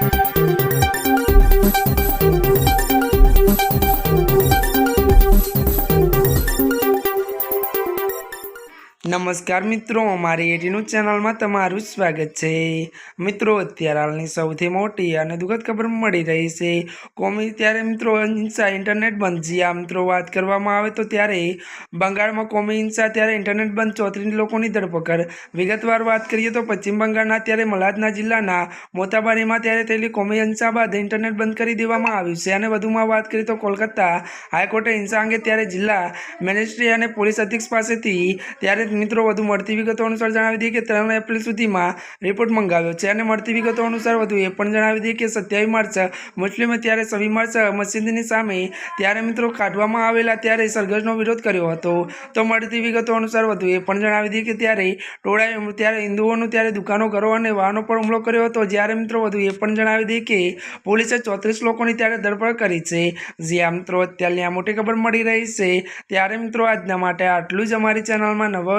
Thank you. નમસ્કાર મિત્રો, અમારી એટીનું ચેનલમાં તમારું સ્વાગત છે. મિત્રો, અત્યારે હાલની સૌથી મોટી અને દુઃખદ ખબર મળી રહી છે. કોમી ત્યારે મિત્રો હિંસા ઇન્ટરનેટ બંધ. જ્યાં મિત્રો, વાત કરવામાં આવે તો ત્યારે બંગાળમાં કોમી હિંસા ત્યારે ઇન્ટરનેટ બંધ. ચોત્રીસ લોકોની ધરપકડ. વિગતવાર વાત કરીએ તો પશ્ચિમ બંગાળના ત્યારે મલાદના જિલ્લાના મોતાબારીમાં ત્યારે થયેલી કોમી હિંસા બાદ ઇન્ટરનેટ બંધ કરી દેવામાં આવ્યું છે. અને વધુમાં વાત કરીએ તો કોલકાતા હાઈકોર્ટે હિંસા અંગે ત્યારે જિલ્લા મેજિસ્ટ્રી અને પોલીસ અધિક્ષક પાસેથી ત્યારે મિત્રો વધુ મળતી વિગતો અનુસાર જણાવી દઈએ કે ત્રણ એપ્રિલ સુધીમાં રિપોર્ટ મંગાવ્યો છે અને મળતી વિગતો અનુસાર વધુ એ પણ જણાવી દઈએ કે સત્યાવીસ માર્ચ મુસ્લિમે ત્યારે છવ્વીસ માર્ચ મસ્જિદની સામે ત્યારે મિત્રો કાઢવામાં આવેલા ત્યારે સરઘસનો વિરોધ કર્યો હતો. તો મળતી વિગતો અનુસાર વધુ એ પણ જણાવી દઈએ કે ત્યારે ટોળાએ ત્યારે હિન્દુઓનું ત્યારે દુકાનો, ઘરો અને વાહનો પર હુમલો કર્યો હતો. જ્યારે મિત્રો વધુ એ પણ જણાવી દઈએ કે પોલીસે ચોત્રીસ લોકોની ત્યારે ધરપકડ કરી છે. જ્યાં મિત્રો, અત્યારની આ મોટી ખબર મળી રહી છે. ત્યારે મિત્રો આજના માટે આટલું જ. અમારી ચેનલમાં નવા